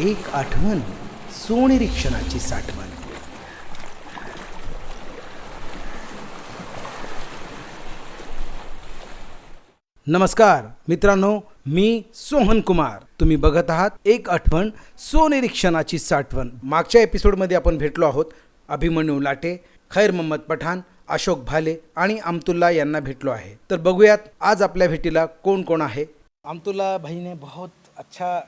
एक आठवण सोनिरीक्षणाची साठवण. नमस्कार मित्रांनो मी सोहन कुमार. तुम्ही बघत आहात एक आठवण सोनिरीक्षणाची साठवण. मागच्या एपिसोडमध्ये आपण भेटलो आहोत अभिमन्यू लाटे खैर मोहम्मद पठाण अशोक भाले आणि अमतुल्ला यांना भेटलो आहे. तर बघूयात आज आपल्या भेटीला कोण कोण आहे? अमतुल्ला भाईने बहुत अच्छा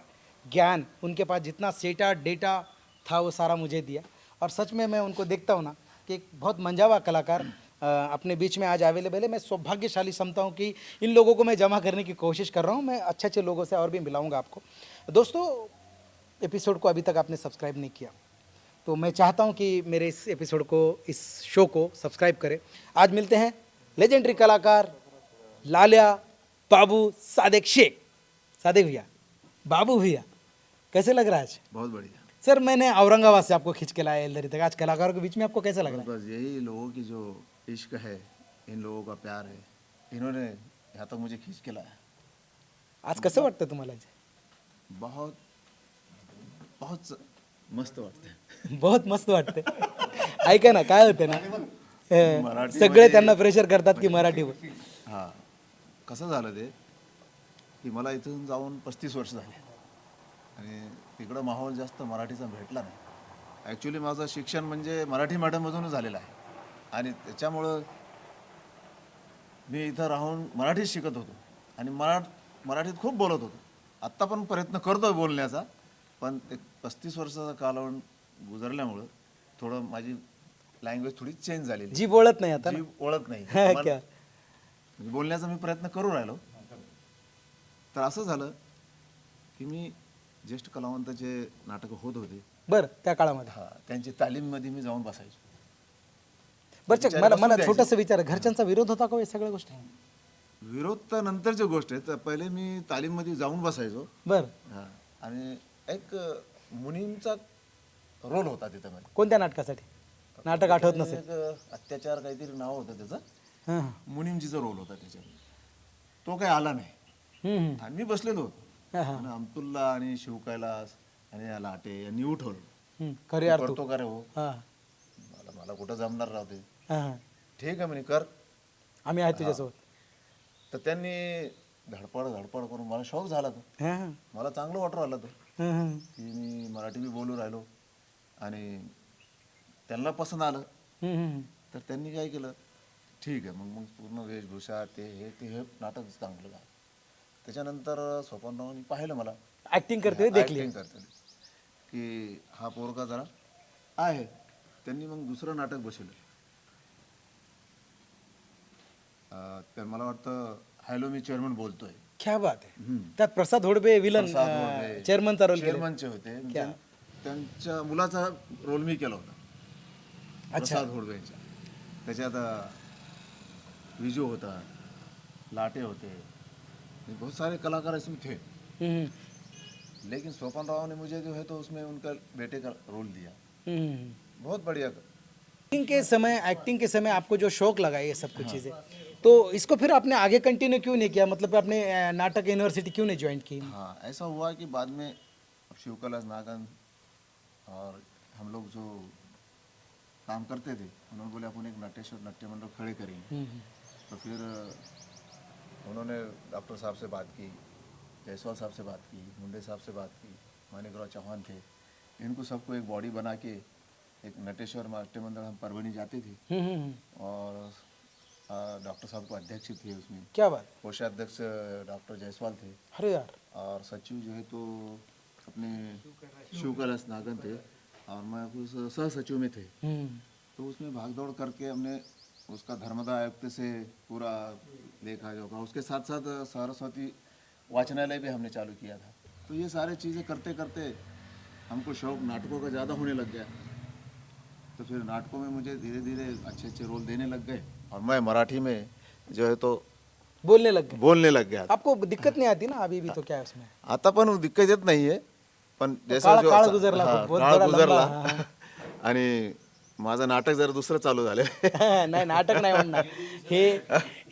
ज्ञान, उनके पास जितना सेटा, डेटा था, वो सारा मुझे दिया। और सच में मैं उनको देखता हूँ ना, कि एक बहुत मंजावा कलाकार अपने बीच में आज अवेलेबल है। मैं सौभाग्यशाली समझता हूँ कि इन लोगों को मैं जमा करने की कोशिश कर रहा हूँ। मैं अच्छे अच्छे लोगों से और भी मिलाऊँगा आपको। दोस्तों एपिसोड को अभी तक आपने सब्सक्राइब नहीं किया। तो मैं चाहता हूँ कि मेरे इस एपिसोड को, इस शो को सब्सक्राइब करें। आज मिलते हैं लेजेंडरी कलाकार लालिया बाबू सादिक शेख। सादिक भैया, बाबू भैया। कैसे लग रहा है आज? बहुत बढ़िया। सर मैंने औरंगाबाद से आपको खींच के लाया इधर तक आज कलाकारों के बीच में आपको कैसा लग रहा है? बस यही लोगों की जो इश्क है इन लोगों का प्यार है इन्होंने यहाँ तक मुझे खींच के लाया। आज कसं वाटतं तुम्हाला? बहुत बहुत मस्त वाटते बहुत मस्त वाटते ऐका ना काय होते ना? अं, मराठी सगळे त्यांना प्रेशर करतात की मराठी बोल. हां कसं झालं ते? की मला इथून जाऊन पस्तीस वर्ष झाले. आणि तिकडं माहोल जास्त मराठीचा भेटला नाही. ॲक्च्युली माझं शिक्षण म्हणजे मराठी मॅडममधूनच झालेलं आहे. आणि त्याच्यामुळं मी इथं राहून मराठीत शिकत होतो. आणि मरा मराठीत खूप बोलत होतो. आत्ता पण प्रयत्न करतोय बोलण्याचा. पण ते पस्तीस वर्षाचा कालावधी गुजरल्यामुळं थोडं माझी लँग्वेज थोडी चेंज झालेली. जी बोलत नाही आता जी ओळख नाही? म्हणजे बोलण्याचा मी प्रयत्न करू राहिलो. तर असं झालं की मी ज्येष्ठ कलावंताचे नाटकं होत होते. बरं त्या काळामध्ये. हा त्यांची तालीममध्ये मी जाऊन बसायचो. बरं मला मला. छोटंसं विचार घरच्यांचा विरोध होता का हो या सगळ्या गोष्टी? विरोध तर नंतरची गोष्ट आहे तर पहिले मी तालीममध्ये जाऊन बसायचो. बरं. हा आणि एक मुनींचा रोल होता तिथं मध्ये कोणत्या नाटकासाठी? नाटक आठवत नसेल. एक अत्याचार काहीतरी नाव होतं त्याचं. हां. हां. मुनीमजीचा रोल होता त्याच्यात तो काही आला नाही. आणि मी बसलेलो होतो. आणि अमतुल्ला आणि शिवकैलास आणि या लाटे यांनी उठवलं हम्म. खरी करतो का रे हो? हां. मला मला कुठं जमणार राहते हां हां. ठीक आहे म्हणे कर. आम्ही आहे तुझ्यासोबत. तर त्यांनी धडपड धडपड करून मला शौक झाला तो. हां हां. मला चांगलं वाटू राहिलं तो. हां, हां. की मी मराठी बी बोलू राहिलो. आणि त्यांना पसंत आलं. हम्म, हम्म. तर त्यांनी काय केलं? ठीक आहे मग मग पूर्ण वेशभूषा ते हे ते हे नाटक चांगलं झालं. त्याच्यानंतर सोपानरावांनी पाहिलं मला. ऍक्टिंग करते हुए देख लिया Acting करते. की हा पोरगा जरा आहे. त्यांनी मग दुसरं नाटक बसवलं. अं, तर मला वाटतं हॅलो मी चेअरमन बोलतोय. क्या बात आहे. त्यात प्रसाद होडबे विलन प्रसाद होडबे. चेअरमनचा रोल केला. चेअरमनचे होते. त्यां- त्यांच्या मुलाचा रोल मी केला होता. प्रसाद होडवे यांच्या त्याच्यात अं, विजू होता लाटे होते. बहुत सारे कलाकार इसमें थे। हम्म, लेकिन सोपन राव ने मुझे जो है तो उसमें उनका बेटे का रोल दिया। हम्म, हम्म. बहुत बढ़िया। एक्टिंग के समय एक्टिंग के समय आपको जो शौक लगा ये सब कुछ चीज़ें तो इसको फिर आपने आगे कंटिन्यू क्यों नहीं किया? मतलब आपने नाटक यूनिवर्सिटी क्यों नहीं ज्वाइन की? हाँ ऐसा हुआ कि बाद में शिवकलास नागन और हम लोग जो काम करते थे उन्होंने बोले अपन एक नटेश्वर नाट्य मंडल खड़े करेंगे। हम्म, तो फिर उन्होंने डॉक्टर साहब से बात की जायसवाल साहब से बात की मुंडे साहब से बात की मानिकराव चौहान थे। इनको सबको एक बॉडी बना के एक नटेश्वर नाट्य मंदिर हम परवनी जाते थे। हम्म, हम्म, हम्म. और डॉक्टर साहब को अध्यक्ष थे उसमें। क्या बात? कोषाध्यक्ष डॉक्टर जायसवाल थे। अरे यार। और सचिव जो है तो अपने शिव नागन थे। और मैं उस सह सचिव में थे। हम्म, तो उसमें भागदौड़ करके हमने उसका धर्मदा आयुक्त से पूरा देखा जोखा उसके साथ साथ सरस्वती वाचनालय भी हमने चालू किया था। तो ये सारी चीज़ें करते करते हमको शौक नाटकों का ज़्यादा होने लग गया। तो फिर नाटकों में मुझे धीरे धीरे अच्छे अच्छे रोल देने लग गए और मैं मराठी में जो है तो बोलने लग गए। बोलने लग गया। आपको दिक्कत नहीं आती ना अभी भी तो क्या है उसमें? आता पण दिक्कत येत नाहीये पण जसं काळ- जो गुजरला हा, आणि माझं नाटक जरा दुसरं चालू झालं. नाही नाटक नाही म्हणणार. हे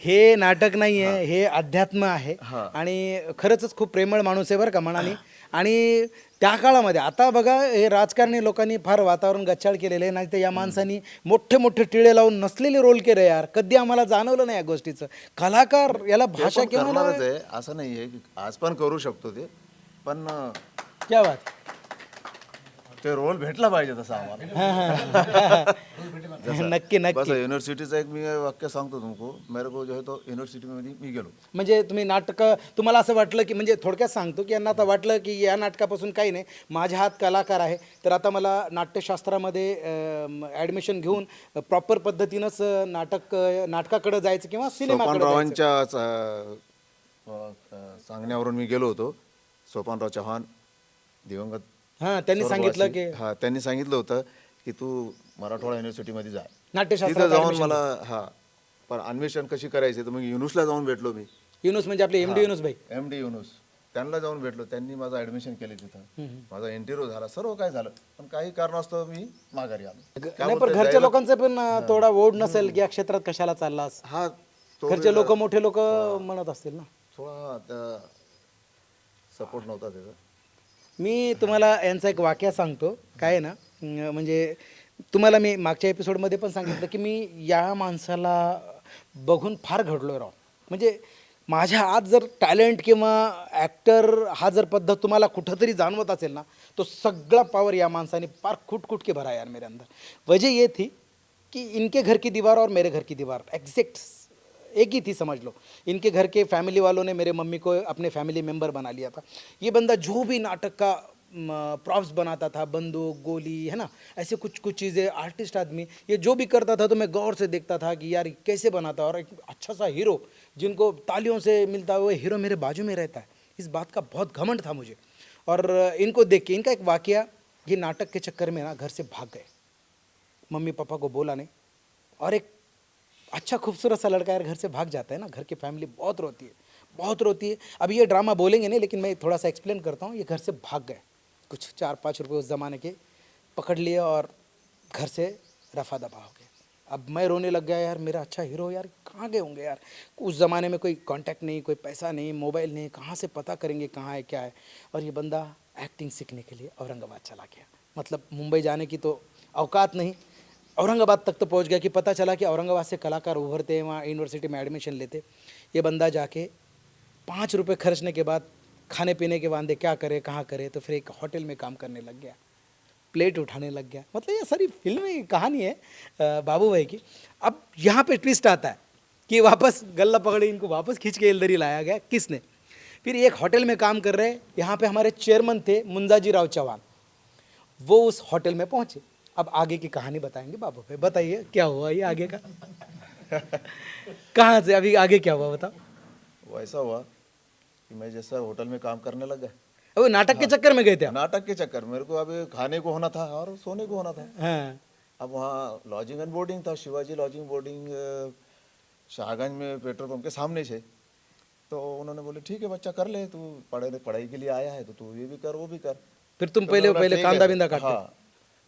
हे नाटक नाही आहे हे अध्यात्म आहे. आणि खरंच खूप प्रेमळ माणूस आहे बरं का मनाने. आणि त्या काळामध्ये आता बघा हे राजकारणी लोकांनी फार वातावरण गच्चाळ केलेलं आहे. नाही तर या माणसांनी मोठे मोठे टिळे लावून नसलेले रोल केले यार. कधी आम्हाला जाणवलं नाही या गोष्टीचं. कलाकार याला भाषा करणारच आहे. असं नाही आहे की आज पण करू शकतो ते. पण क्या बात. ते रोल भेटला पाहिजे तसा आम्हाला. नक्की बस नक्की युनिव्हर्सिटीचं एक मी वाक्य सांगतो तुमको. मेरे को जो है तो युनिव्हर्सिटीमध्ये मी गेलो. म्हणजे तुम्ही नाटक तुम्हाला असं वाटलं की म्हणजे थोडक्यात सांगतो की यांना आता वाटलं की या नाटकापासून काही नाही. माझ्या हात कलाकार आहे. तर आता मला नाट्यशास्त्रामध्ये ॲडमिशन घेऊन प्रॉपर पद्धतीनंच अं, नाटक अं, नाटकाकडे जायचं किंवा सिनेमाकडे जायचं. सोपानरावांच्या अं, अं, सांगण्यावरून मी गेलो होतो. सोपानराव चव्हाण दिवंगत हां त्यांनी सांगितलं की हा त्यांनी सांगितलं होतं की तू मराठवाडा युनिव्हर्सिटीमध्ये जा. तिथं नाट्यशास्त्रात जाऊन मला हा पण अन्वेषण कशी करायची? तर मग युनुसला जाऊन भेटलो मी. युनुस म्हणजे आपले M D Yunus bhai. M D Yunus. त्यांना जाऊन भेटलो. त्यांनी माझं ऍडमिशन केले तिथं. माझा इंटरव्ह्यू झाला. सर्व काय झालं. पण काही कारणास्तव मी माघारी आलो. नाही पण घरच्या लोकांचं पण अं, थोडा ओढ नसेल की या क्षेत्रात कशाला चाललास? हा तो घरचे लोक मोठे लोक म्हणत असतील ना. थोडा सपोर्ट नव्हता त्याचा. मी तुम्हाला यांचा एक वाक्या सांगतो. काय आहे ना? अं, म्हणजे तुम्हाला मी मागच्या एपिसोडमध्ये पण सांगितलं की मी या माणसाला बघून फार घडलो राव. म्हणजे माझ्या आत जर टॅलेंट किंवा ॲक्टर हा जर पद्धत तुम्हाला कुठंतरी जाणवत असेल ना तो सगळा पावर या माणसाने फार खुट के भरा यार मेरे अंदर वजह ये थी कि इनके घर की दीवार और मेरे घर की दीवार. एग्जैक्ट एक ही थी, समझ लो। इनके घर के फैमिली वालों ने मेरे मम्मी को अपने फैमिली मेंबर बना लिया था। ये बंदा जो भी नाटक का प्रॉप्स बनाता था, बंदूक, गोली, है ना? ऐसे कुछ कुछ चीज़ें आर्टिस्ट आदमी, ये जो भी करता था तो मैं गौर से देखता था कि यार कैसे बनाता और एक अच्छा सा हीरो जिनको तालियों से मिलता हुआ हीरो मेरे बाजू में रहता है। इस बात का बहुत घमंड था मुझे। और इनको देख के, इनका एक वाकया, ये नाटक के चक्कर में ना घर से भाग गए। मम्मी पापा को बोला नहीं। और एक अच्छा खूबसूरत सा लड़का यार घर से भाग जाता है ना, घर की फैमिली बहुत रोती है, बहुत रोती है। अब ये ड्रामा बोलेंगे नहीं, लेकिन मैं थोड़ा सा एक्सप्लेन करता हूँ, ये घर से भाग गए। कुछ चार पाँच रुपये उस ज़माने के पकड़ लिए और घर से रफा दफ़ा हो गए। अब मैं रोने लग गया यार, मेरा अच्छा हीरो यार कहाँ गए होंगे यार? उस ज़माने में कोई कांटेक्ट नहीं, कोई पैसा नहीं मोबाइल नहीं, कहाँ से पता करेंगे कहाँ है, क्या है? और ये बंदा एक्टिंग सीखने के लिए औरंगाबाद चला गया। मतलब मुंबई जाने की तो औकात नहीं औरंगाबाद तक तो पहुँच गया कि पता चला कि औरंगाबाद से कलाकार उभरते हैं, वहाँ यूनिवर्सिटी में एडमिशन लेते ये बंदा जाके पाँच रुपये खर्चने के बाद खाने पीने के वादे क्या करे, कहाँ करे तो फिर एक होटल में काम करने लग गया। प्लेट उठाने लग गया। मतलब ये सारी फिल्मी कहानी है बाबू भाई की। अब यहाँ पे ट्विस्ट आता है कि वापस गल्ला पकड़े इनको वापस खींच के ही लाया गया किसने? फिर एक होटल में काम कर रहे, यहाँ पे हमारे चेयरमैन थे मुंजाजी राव चौहान। वो उस होटल में पहुँचे। अब आगे की कहानी बताएँगे बाबू भाई। बताइए क्या हुआ ये आगे का? कहाँ से अभी आगे क्या हुआ बताओ। वैसा हुआ कि मैं जैसा होटल में काम करने लगा अब नाटक हाँ, के चक्कर में गए थे नाटक के चक्कर मेरे को अभी खाने को होना था और सोने को होना था। हाँ। अब वहाँ लॉजिंग एंड बोर्डिंग था शिवाजी लॉजिंग बोर्डिंग शाहगंज में पेट्रोल पंप के सामने से। तो उन्होंने बोले ठीक है बच्चा कर ले तू पढ़ाई पढ़ाई के लिए आया है तो तू ये भी कर वो भी कर। फिर तुम तो पहले पहले "ठीक है कांदा बिंदा काटते। हाँ।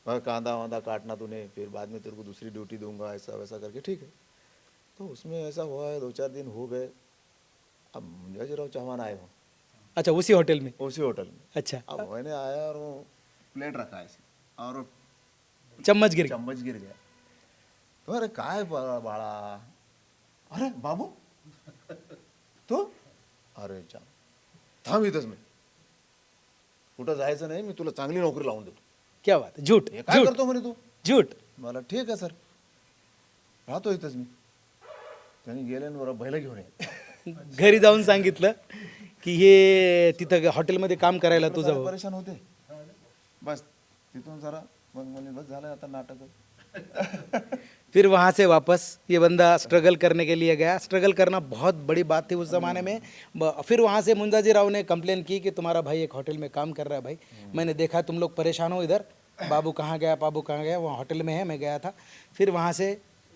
मैं कांदा वांदा काटना तूने फिर बाद में तेरे को दूसरी ड्यूटी दूंगा ऐसा वैसा करके ठीक है। तो उसमें ऐसा हुआ है दो चार दिन हो गए। अब मुंजाजीराव चौहान आए हो अच्छा उसी होटल में? उसी होटल में। अच्छा। अब मैंने आया और वो प्लेट रखा ऐसे और चम्मच गिर गया। चम्मच गिर गया। तो अरे काय बाळा अरे बाबू? तू? अरे थांब इथंच मी। कुठं जायचं नाही मी तुला चांगली नोकरी लावून देतो। क्या बात झूठ हे काय झूठ करतो म्हणे तू? झूठ. मला ठीक आहे सर. राहतो इथंच मी. त्यांनी गेले आणि बरं बैल घेऊन ये. घरी जाऊन सांगितलं की हे तिथं हॉटेलमध्ये काम करायला तुझं जरा परेशान होते. बस तिथून जरा मग म्हणजे बस झालं आता नाटक. फिर वहाँ से वापस ये बंदा स्ट्रगल करने के लिए गया. स्ट्रगल करना बहुत बड़ी बात थी उस ज़माने में. ब- फिर वहाँ से मुंजाजी राव ने कंप्लेन की कि तुम्हारा भाई एक होटल में काम कर रहा है भाई. मैंने देखा तुम लोग परेशान हो इधर. बाबू कहाँ गया बाबू कहाँ गया वहाँ होटल में है मैं गया था। फिर वहाँ से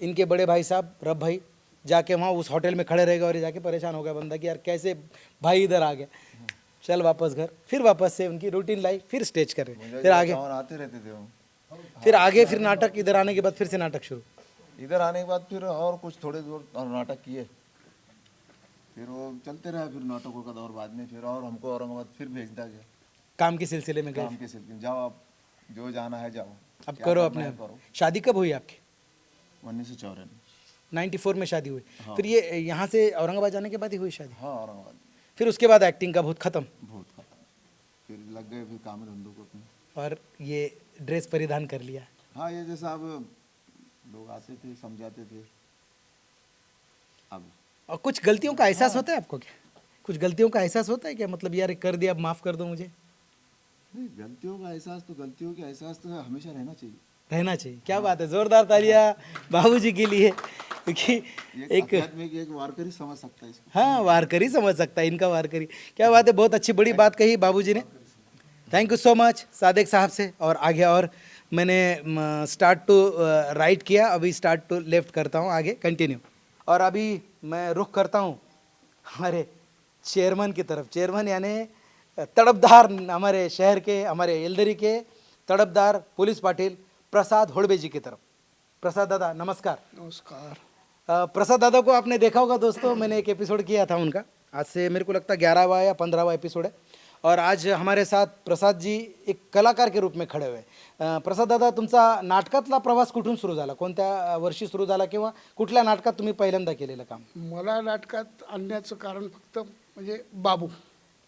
इनके बड़े भाई साहब रब भाई जाके वहाँ उस होटल में खड़े रह गए और जाके परेशान हो गया बंदा कि यार कैसे भाई इधर आ गया। चल वापस घर। फिर वापस से उनकी रूटीन लाइफ फिर स्टेज कर रहे फिर आगे। आते रहते थे फिर आगे फिर नाटक इधर आने के बाद फिर से नाटक शुरू। इधर आने के बाद फिर और कुछ थोड़े दूर और नाटक किए। फिर वो चलते रहे फिर नाटकों का दौर बाद में फिर और हमको औरंगाबाद फिर भेज दिया गया। काम के सिलसिले में काम के सिलसिले जाओ आप जो जाना है जाओ। अब क्या करो करना अपने है करो। शादी कब हुई आपकी? उन्नीस सौ चौरानवे 94 में शादी हुई। हाँ। फिर ये यहाँ से औरंगाबाद जाने के बाद ही हुई शादी? हाँ औरंगाबाद। फिर उसके बाद एक्टिंग का बहुत खत्म। बहुत खत्म। फिर लग गए फिर काम धंधों को अपने। और ये ड्रेस परिधान कर लिया। हाँ ये जैसा अब लोग आते थे समझाते थे। अब और कुछ गलतियों का एहसास होता है आपको क्या? कुछ गलतियों का एहसास होता है क्या? मतलब यार कर दिया अब माफ़ कर दो मुझे। नहीं गलतियों का एहसास तो गलतियों का एहसास तो हमेशा रहना चाहिए। रहना चाहिए। क्या बात है जोरदार तालियाँ बाबूजी के लिए। क्योंकि ये एक एक वारकरी समझ सकता है इसको। हाँ वारकरी समझ सकता है इनका वारकरी। क्या बात है बहुत अच्छी बड़ी बात कही बाबूजी ने। Thank you so much Sadiq Sahab से। और आगे और मैंने स्टार्ट टू राइट किया अभी स्टार्ट टू लेफ़्ट करता हूँ आगे कंटिन्यू और अभी मैं रुख करता हूँ हमारे चेयरमैन की तरफ़। चेयरमैन यानी तड़पदार हमारे शहर के हमारे एलदरी के तड़पदार पुलिस पाटिल प्रसाद होड़बे जी की तरफ। प्रसाद दादा नमस्कार। नमस्कार। प्रसाद दादा को आपने देखा होगा दोस्तों मैंने एक एपिसोड किया था उनका। आज से मेरे को लगता है ग्यारहवा या पंद्रहवा एपिसोड है। और आज हमारे साथ प्रसाद जी एक कलाकार के रूप में खडे हुए प्रसाद दादा तुमचा नाटकातला प्रवास कुठून सुरू झाला? कोणत्या वर्षी सुरू झाला किंवा कुठल्या नाटकात तुम्ही पहिल्यांदा केलेलं काम? मला नाटकात आणण्याचं कारण फक्त म्हणजे बाबू.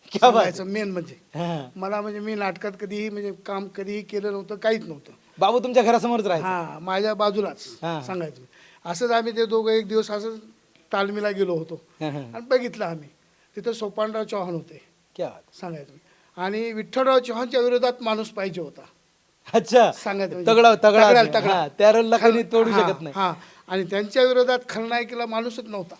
क्या बात सांगायचं मेन म्हणजे. हां. मला म्हणजे मी नाटकात कधीही म्हणजे काम कधीही केलं नव्हतं काहीच नव्हतं. बाबू तुमच्या घरासमोरच राहायचं. हा माझ्या बाजूलाच हां. सांगायचं असंच आम्ही ते दोघं एक दिवस असंच तालमीला गेलो होतो. हां, हां. आणि बघितलं आम्ही. तिथं सोपानराव चव्हाण होते. क्या बात सांगायचं आणि विठ्ठलराव चव्हाणच्या विरोधात माणूस पाहिजे होता. अच्छा. सांगायचं म्हणजे. तगडा तगडा तगडा. हां, त्या रोलला कोणी तोडू हा, शकत नाही. हा. आणि त्यांच्या विरोधात खलनायकीला माणूसच नव्हता.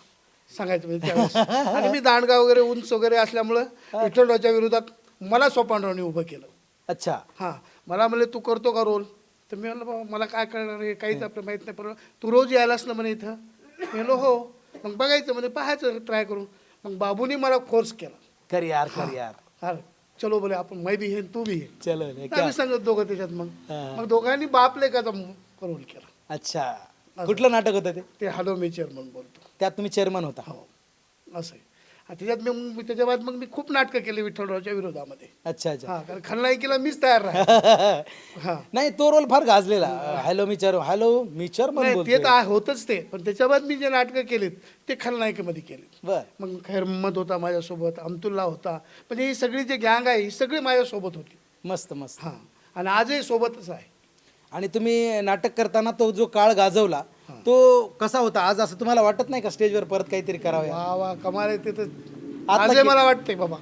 सांगायचं म्हणजे त्यावेळेस. आणि मी दांडगा वगैरे उंच वगैरे असल्यामुळं विठ्ठलरावच्या विरोधात मला सोपानरावने उभं केलं. अच्छा. हा. मला म्हणले तू करतो का रोल? तर मी म्हणलं बाबा मला काय करणार आहे? काहीच आपलं माहीत नाही पण तू रोज यायलास ना म्हणे इथं? मी म्हणलो हो. मग बघायचं म्हणे पाहायचं ट्राय करून. मग बाबूनी मला फोर्स केला. कर यार कर यार. हा. चलो बोले आपण मैं भी है तू भी है चलो आम्ही सांगत दोघं त्याच्यात मग. हा. मग दोघांनी बाप लेकाचा रोल केला. अच्छा. कुठलं नाटक होतं ते? ते हॅलो मी चेअरमन बोलतो. त्यात तुम्ही चेअरमन होता. हो. असं आहे आणि त्याच्यात मी मग त्याच्या बाद मग मी खूप नाटकं केली विठ्ठलरावच्या विरोधामध्ये. अच्छा अच्छा. हा कारण खलनायकीला मीच तयार राहा हा. नाही तो रोल फार गाजलेला. हॅलो मी चर हॅलो मी चेअरमन नाही ते बोलतोय. तर आहे- होतच ते. पण त्याच्या बाद मी जे नाटकं केलीत ते खलनायकीमध्ये केलीत. बर. मग खैर मोहम्मद होता माझ्यासोबत अमतुल्ला होता. म्हणजे ही सगळी जी गँग आहे ही सगळी माझ्यासोबत होती. मस्त मस्त. हा. आणि आजही सोबतच आहे. आणि तुम्ही नाटक करताना तो जो काळ गाजवला तो कसा होता? आज असं तुम्हाला वाटत नाही का स्टेजवर परत काहीतरी करावं? वा वा कमाल आहे ते तर आता आजही कि- मला वाटतंय बाबा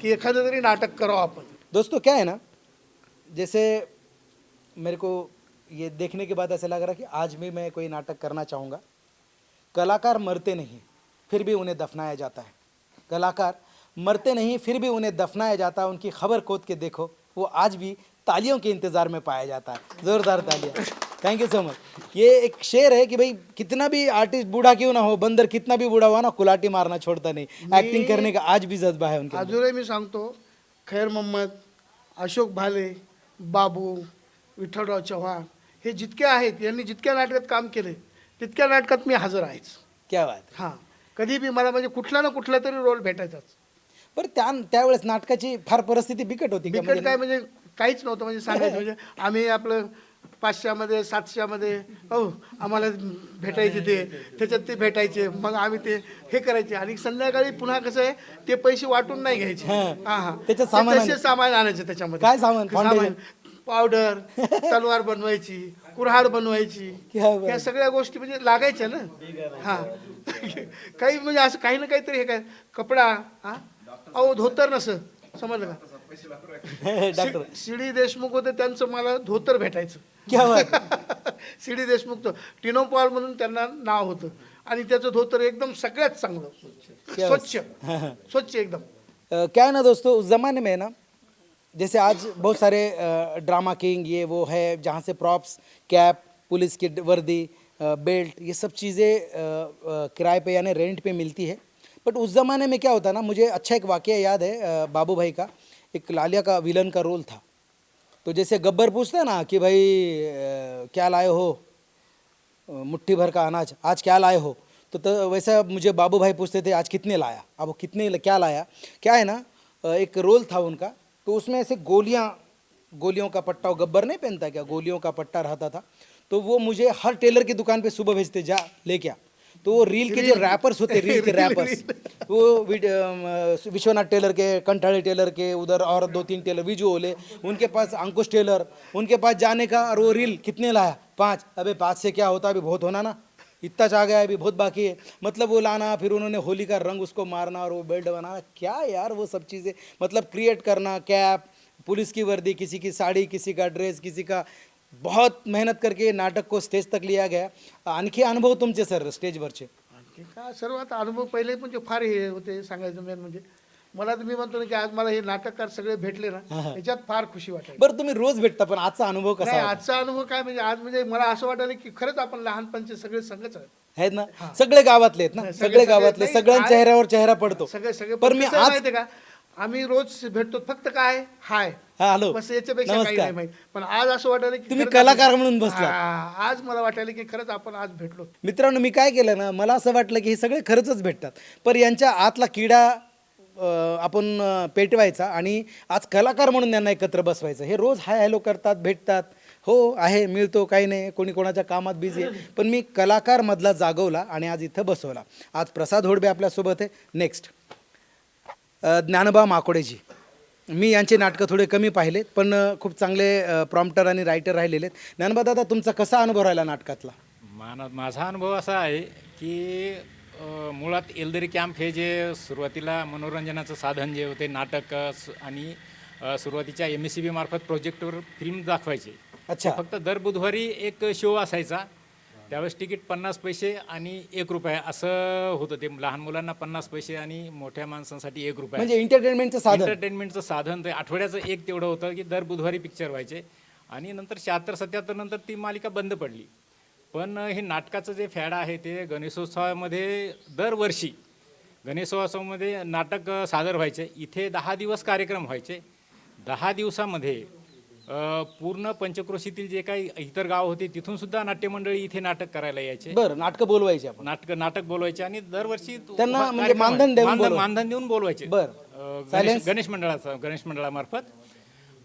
की एखादं तरी नाटक करावं आपण. दोस्तों क्या है ना? जैसे मेरे को ये देखने के बाद ऐसा लग रहा कि आज भी मैं कोई नाटक करना चाहूँगा। कलाकार मरते नहीं फिर भी उन्हें दफनाया जाता है। कलाकार मरते नहीं फिर भी उन्हें दफनाया जाता है। उनकी खबर खोद के देखो। वो आज भी तालियों के इंतज़ार में पाया जाता है। ज़ोरदार तालियां। थैंक यू सो मच ये एक शेर है कि भाई कितना भी आर्टिस्ट बूढ़ा क्यों ना हो बंदर कितना भी बूढ़ा हुआ ना कुलाटी मारना छोड़ता नहीं। एक्टिंग करने का आज भी जज्बा है उनके। अजूनही मी सांगतो खैर मोहम्मद अशोक भाले बाबू विठ्ठलराव चव्हाण हे जितके आहेत यांनी जितक्या नाटकात काम केले तितक्या नाटकात मी हजर आहेच. क्या बात हां। कधी बी मला म्हणजे कुठला ना कुठला तरी रोल भेटायचाच. बरं त्या त्यावेळेस नाटकाची फार परिस्थिती बिकट होती का? बिकट म्हणजे? काय म्हणजे काहीच नव्हतं. म्हणजे सांगायचं म्हणजे आम्ही आपलं पाचशेमध्ये सातशेमध्ये हो आम्हाला भेटायचे ते. त्याच्यात ते भेटायचे. मग आम्ही ते हे करायचे. आणि संध्याकाळी पुन्हा कसं आहे ते पैसे वाटून नाही घ्यायचे. हां. हां त्याच्यात सामान तसे सामान आणायचे त्याच्यामध्ये. काय सामान? Foundation? पावडर तलवार बनवायची कुऱ्हाड बनवायची. क्या बात. या सगळ्या गोष्टी म्हणजे लागायच्या ना. हा. काही म्हणजे असं काही ना काहीतरी हे काय कपडा हा? अहो धोतर नसं. समजलं का? डॉक्टर. शिडी देशमुख होते त्यांचं मला धोतर भेटायचं. क्या बात. शिडी देशमुख तो. टिनोपॉल म्हणून त्यांना नाव होतं. आणि त्याचं धोतर एकदम सगळ्यात चांगलं. स्वच्छ. स्वच्छ एकदम. अ, क्या है ना दोस्तों उस ज़माने में ना जैसे आज बहुत सारे अ, ड्रामा किंग ये वो है जहाँ से प्रॉप्स कैप पुलिस की वर्दी अ, बेल्ट ये सब चीज़ें अ, अ, किराए पे यानी रेंट पे मिलती है। बट उस ज़माने में क्या होता ना मुझे अच्छा एक वाक़या याद है अ, बाबू भाई का। एक लालिया का विलन का रोल था। तो जैसे गब्बर पूछता है ना कि भाई क्या लाए हो? मुट्ठी भर का अनाज आज क्या लाए हो? तो, तो वैसा मुझे बाबू भाई पूछते थे आज कितने लाया? अब कितने क्या लाया? क्या है ना एक रोल था उनका। तो उसमें ऐसे गोलियाँ गोलियों का पट्टा गब्बर नहीं पहनता क्या? गोलियों का पट्टा रहता था। तो वो मुझे हर टेलर की दुकान पे सुबह भेजते जा ले क्या तो वो रील के जो रैपर्स होते रील के रैपर्स वो विश्वनाथ टेलर के कंठाड़ी टेलर के उधर और दो तीन टेलर विजू ओले उनके पास अंकुश टेलर उनके पास जाने का और वो रील कितने लाया? पाँच। अबे पाँच से क्या होता? अभी बहुत होना ना। इतना चाह गया अभी बहुत बाकी है। मतलब वो लाना फिर उन्होंने होली का रंग उसको मारना और वो बेल्ट बनाना। क्या यार वो सब चीज़ें? मतलब क्रिएट करना कैप पुलिस की वर्दी किसी की साड़ी किसी का ड्रेस किसी का बहुत मेहनत करके नाटक को स्टेज तक लिया गया। आणखी अनुभव तुमचे सर स्टेजवरचे आणखी काय सर्व आता अनुभव पहिले म्हणजे फार हे होते सांगायचं मेन म्हणजे. मला मी म्हणतो ना की आज मला हे नाटककार सगळे भेटले ना त्याच्यात फार खुशी वाटायची. बरं तुम्ही रोज भेटता पण आजचा अनुभव कसा नाही होता? आजचा अनुभव काय म्हणजे आज म्हणजे मला असं वाटायला की खरंच आपण लहानपणचे सगळे संघच आहेत. आहेत ना? सगळे गावातले आहेत ना? सगळे- गावातले नाही, सगळ्या काय- चेहऱ्यावर चेहरा पडतो. सगळे सगळे पण मी कसं आज का? आम्ही रोज भेटतो फक्त काय? हाय. हा हॅलो. बस याच्यापेक्षा काही नमस्कार. नाही माहीत. पण आज असं वाटायला की तुम्ही खरंच कलाकार म्हणून बसला. हा, आज मला वाटायला की खरंच आपण आज भेटलो. मित्रांनो मी काय केलं ना मला असं वाटलं की हे सगळे खरंच भेटतात. पण यांच्या आतला किडा अं, आपण अं, पेटवायचा आणि आज कलाकार म्हणून त्यांना एकत्र बसवायचं. हे रोज हाय हॅलो करतात भेटतात. हो आहे मिळतो काही नाही. कोणी कोणाच्या कामात बिझी आहे. पण मी कलाकार मधला जागवला आणि आज इथं बसवला. आज प्रसाद होडबे आपल्यासोबत आहे. नेक्स्ट ज्ञानबा माकोडेजी. मी यांचे नाटकं थोडे कमी पाहिलेत पण खूप चांगले प्रॉम्प्टर आणि रायटर राहिलेले आहेत ज्ञानबा दादा तुमचा कसा अनुभव राहिला नाटकातला? मान माझा अनुभव असा आहे की मुळात एलदरी कॅम्प हे जे सुरुवातीला मनोरंजनाचं साधन जे होते नाटक आणि सुरुवातीच्या एम एस सी बी मार्फत प्रोजेक्टवर फिल्म दाखवायचे. अच्छा. फक्त दर बुधवारी एक शो असायचा. त्यावेळेस तिकीट पन्नास पैसे आणि एक रुपया असं होतं ते लहान मुलांना पन्नास पैसे आणि मोठ्या माणसांसाठी एक रुपया. म्हणजे एंटरटेनमेंटचं साधन. एंटरटेनमेंटचं साधन ते आठवड्याचं एक तेवढं होतं की दर बुधवारी पिक्चर व्हायचे. आणि नंतर शहात्तर सत्याहत्तर नंतर ती मालिका बंद पडली. पण हे नाटकाचं जे फॅड आहे ते गणेशोत्सवामध्ये दरवर्षी गणेशोत्सवामध्ये नाटक सादर व्हायचे. इथे दहा दिवस कार्यक्रम व्हायचे. दहा दिवसामध्ये पूर्ण पंचक्रोशीतील जे काही इतर गाव होते तिथून सुद्धा नाट्यमंडळी इथे नाटक करायला यायचे बरं नाटकं बोलवायचे आपण नाटक नाटक बोलवायचे आणि दरवर्षी त्यांना म्हणजे मानधन. देऊन मानधन देऊन बोलवायचे बरं. Silence? गणेश गणेश मंडळाचा गणेश मंडळामार्फत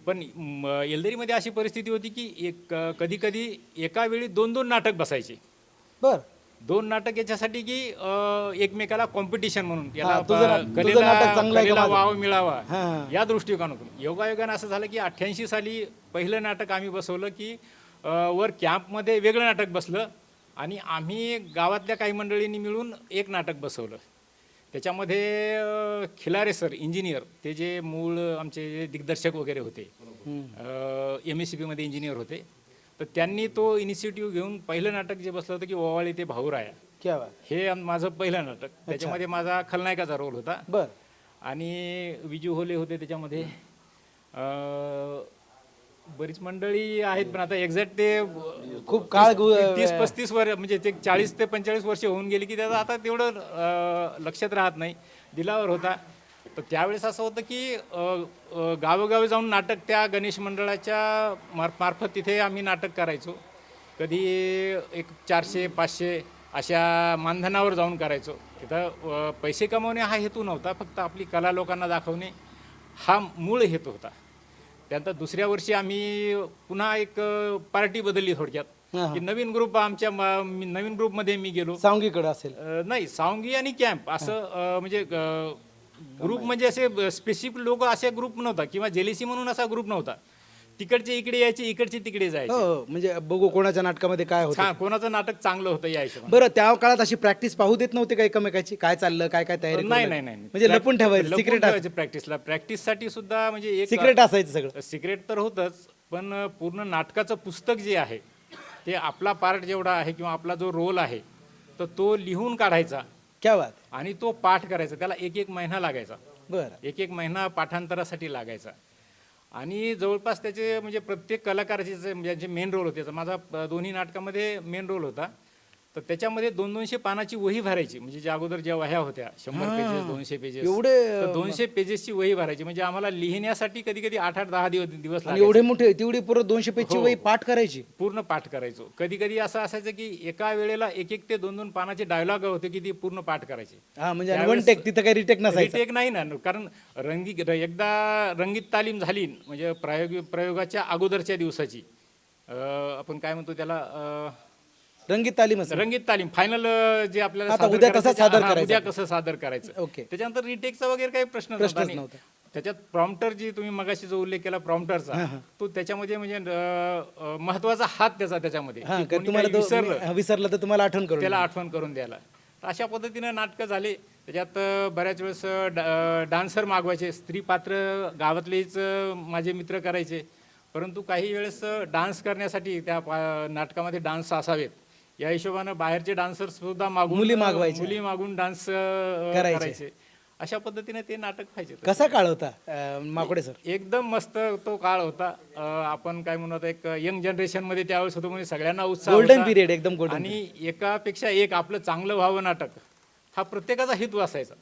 पण म, एलदरीमध्ये अशी परिस्थिती होती की एक कधी कधी एका वेळी दोन दोन नाटक बसायचे बर दोन नाटक याच्यासाठी की अ, एकमेकाला कॉम्पिटिशन म्हणून याला तुझं ना- प- तुझं कलेला नाटक चांगलं आहे का कलेला माझं? वाव मिळावा हा. या दृष्टिकोनातून योगायोगानं असं झालं की अठ्ठ्याऐंशी साली पहिलं नाटक आम्ही बसवलं की अ, वर कॅम्पमध्ये वेगळं नाटक बसलं आणि आम्ही गावातल्या काही मंडळींनी मिळून एक नाटक बसवलं त्याच्यामध्ये अ, खिलारे सर इंजिनियर ते जे मूळ आमचे जे दिग्दर्शक वगैरे होते एम एस सी बीमध्ये इंजिनियर होते तर त्यांनी तो इनिशिएटिव्ह घेऊन पहिलं नाटक जे बसलं होतं की ओवाळी ते भाऊराया क्या बात. हे माझं पहिलं नाटक. त्याच्यामध्ये माझा खलनायकाचा रोल होता. बर. आणि विजू होले होते त्याच्यामध्ये. बरीच मंडळी आहेत पण आता एक्झॅक्ट ते खूप काळ तीस पस्तीस वर म्हणजे ते चाळीस ते पंचेचाळीस वर्ष होऊन गेली की त्याचं आता तेवढं लक्षात राहत नाही. दिलावर होता. तर त्यावेळेस असं होतं की गावोगावी जाऊन नाटक त्या गणेश मंडळाच्या मार मार्फत तिथे आम्ही नाटक करायचो. कधी एक चारशे पाचशे अशा मानधनावर जाऊन करायचो. तिथं पैसे कमवणे हा हेतू नव्हता फक्त आपली कला लोकांना दाखवणे हा मूळ हेतू होता. त्यानंतर दुसऱ्या वर्षी आम्ही पुन्हा एक पार्टी बदलली थोडक्यात. की नवीन ग्रुप आमच्या नवीन ग्रुपमध्ये मी गेलो. सावंगीकडे असेल. नाही सावंगी आणि कॅम्प असं म्हणजे ग्रुप म्हणजे असे स्पेसिफिक लोक असे ग्रुप नव्हता किंवा जेलीसी म्हणून असा ग्रुप नव्हता. तिकडचे इकडे यायचे इकडचे तिकडे जायचे. हो, म्हणजे बघू कोणाच्या नाटकामध्ये काय होतं. छान कोणाचं नाटक चांगलं होतं या हिशोबाने. बरं त्या काळात अशी प्रॅक्टिस पाहू देत नव्हते का एकमेकाची? काय चाललं काय काय तयारी नाही नाही? नाही म्हणजे लपून ठेवायचं सिक्रेट ठेवायचे प्रॅक्टिसला प्रॅक्टिससाठी सुद्धा म्हणजे एक सिक्रेट असायचं सगळं. सिक्रेट तर होतंच पण पूर्ण नाटकाचं पुस्तक जे आहे ते आपला पार्ट जेवढा आहे किंवा आपला जो रोल आहे तर तो लिहून काढायचा. क्या बात आणि तो पाठ करायचा त्याला एक एक महिना लागायचा. बरं. एक एक महिना पाठांतरासाठी लागायचा. आणि जवळपास त्याचे म्हणजे प्रत्येक कलाकाराचे जे म्हणजे जे मेन रोल होते त्याचा माझा अ, दोन्ही नाटकामध्ये मेन रोल होता. तर त्याच्यामध्ये दोन दोनशे पानाची वही भरायची. म्हणजे ज्या अगोदर ज्या वह्या होत्या शंभर पेजेस दोनशे पेजेस एवढे, तर दोनशे पेजेसची वही भरायची. म्हणजे आम्हाला लिहिण्यासाठी कधी कधी आठ आठ दहा दिवस दिवस आणि. एवढे मोठे तेवढी परत दोनशे पेजची हो. वही पाठ करायची? पूर्ण पाठ करायचो. कधी कधी असं असायचं की एका वेळेला एक एक ते दोन दोन पानाचे डायलॉग होते की ती पूर्ण पाठ करायचे. हा म्हणजे त्यावेळेस- तिथं काही रिटेक नसायचं. रिटेक नाही ना. कारण रंगी र- एकदा रंगीत तालीम झाली म्हणजे प्रयोग प्रयोगाच्या अगोदरच्या दिवसाची. अं, आपण काय म्हणतो त्याला अं, रंगीत तालीम असेल. रंगीत तालीम. फायनल जे आपल्याला आता सादर उद्या करायचं कसं ते- सादर हा, करायचं? उद्या. कसं सादर करायचं ओके. त्याच्यानंतर रिटेकचा वगैरे काही प्रश्न प्रश्नच नव्हता आणि नव्हता. त्याच्यात प्रॉम्प्टर जी तुम्ही मगाशी जो उल्लेख केला प्रॉम्प्टरचा तो त्याच्यामध्ये म्हणजे अं, अं, महत्त्वाचा हात त्याचा त्याच्यामध्ये. हा की का कोणी तुम्हाला काही तो विसरलं हा, विसरलं तर तुम्हाला आठवण करून त्याला आठवण करून द्यायला. तर अशा पद्धतीनं नाटकं झाले. त्याच्यात अं, बऱ्याच वेळेस अं, डा- अं, डान्सर मागवायचे स्त्री पात्र गावातलेच अं, माझे मित्र करायचे. परंतु काही वेळेस अं, डान्स करण्यासाठी त्या पा- नाटकामध्ये डान्स असावेत. या हिशोबानं बाहेरचे डान्सर सुद्धा मागून मुली मागवायच्या. मुली मागून डान्स करायचे. करायचे. अशा पद्धतीने ते नाटक व्हायचे. कसा काळ होता? अं, माकोडे सर एकदम मस्त तो काळ होता. अं, आपण काय म्हणत एक यंग जनरेशनमध्ये त्यावेळेस होतो म्हणजे सगळ्यांना उत्साह Golden होता. period, एकदम golden आणि एकापेक्षा एक आपलं चांगलं व्हावं नाटक हा प्रत्येकाचा हेतू असायचा.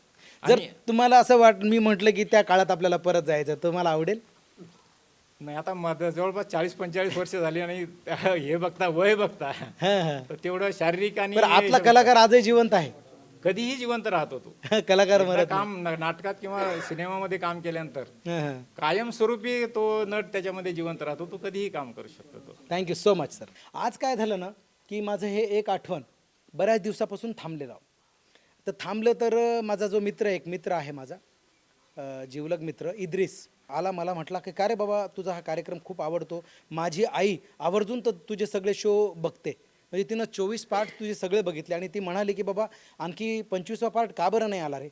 जर तुम्हाला असं वाट मी म्हटलं की त्या काळात आपल्याला परत जायचं तुम्हाला आवडेल? नाही आता माझं जवळपास चाळीस पंचेचाळीस वर्ष झाली आणि हे बघता वय बघता. हा हा. तर तेवढं शारीरिक आणि बरं आतला कलाकार आजही जिवंत आहे? कधीही जिवंत राहत होतो कलाकार एकदा मरत काम ना- नाटकात किंवा सिनेमामध्ये काम केल्यानंतर कायमस्वरूपी तो नट त्याच्यामध्ये जिवंत राहतो तो कधीही काम करू शकतो तो. थँक्यू सो मच सर आज काय झालं ना की माझं हे एक आठवण बऱ्याच दिवसापासून थांबलेलं. तर थांबलं तर अं, माझा जो मित्र एक मित्र आहे माझा जिवलग मित्र इद्रिस आला मला म्हटला की का रे बाबा तुझा हा कार्यक्रम खूप आवडतो. माझी आई आवर्जून तर तुझे सगळे शो बघते. म्हणजे तिनं चोवीस पार्ट तुझे सगळे बघितले आणि ती म्हणाली की बाबा आणखी पंचवीसवा पार्ट का बरं नाही आला रे?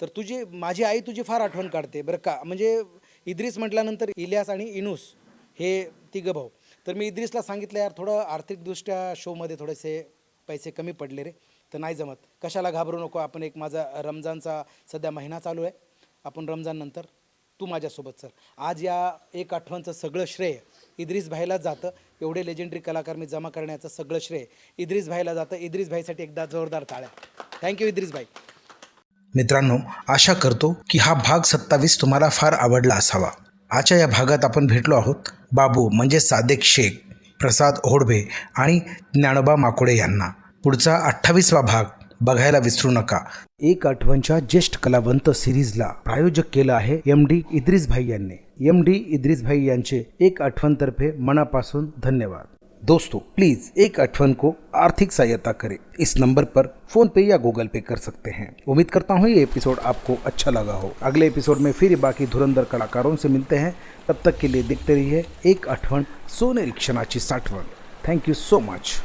तर तुझी माझी आई तुझी फार आठवण काढते. बरं का? म्हणजे इद्रिस म्हटल्यानंतर इलियास आणि इनूस हे तिघं भाऊ. तर मी इद्रिसला सांगितलं यार थोडं आर्थिकदृष्ट्या शोमध्ये थोडेसे पैसे कमी पडले रे. तर नाही जमत. कशाला घाबरू नको. आपण एक माझा रमजानचा सध्या महिना चालू आहे. आपण रमजाननंतर तू माझ्यासोबत सर आज या एक आठवणचं सगळं श्रेय इद्रिस भाईलाच जातं. एवढे लेजेंडरी कलाकार मी जमा करण्याचं सगळं श्रेय इद्रिस भाईला जातं. इद्रिस भाईसाठी एकदा जोरदार टाळ्या थँक्यू इद्रिस भाई. मित्रांनो आशा करतो की हा भाग सत्तावीस तुम्हाला फार आवडला असावा. आजच्या या भागात आपण भेटलो आहोत बाबू म्हणजे सादेक शेख प्रसाद ओढबे आणि ज्ञानोबा माकोडे यांना. पुढचा अठ्ठावीसवा भाग बघायला विसरू नका. एक आठवणच्या ज्येष्ठ कलावंत सिरीजला प्रायोजक केलं आहे एम डी इद्रिस भाई यांनी. एम डी इद्रिस भाई यांचे एक आठवणतर्फे मनापासून धन्यवाद. दोस्तों प्लीज एक अठवन को आर्थिक सहायता करें. इस नंबर पर फोन पे या गूगल पे कर सकते हैं. उम्मीद करता हूँ ये एपिसोड आपको अच्छा लगा हो. अगले एपिसोड में फिर बाकी धुरंधर कलाकारों से मिलते हैं. तब तक के लिए देखते रहिए एक अठवन सोने रिक्षणाची साठवण. Thank you so much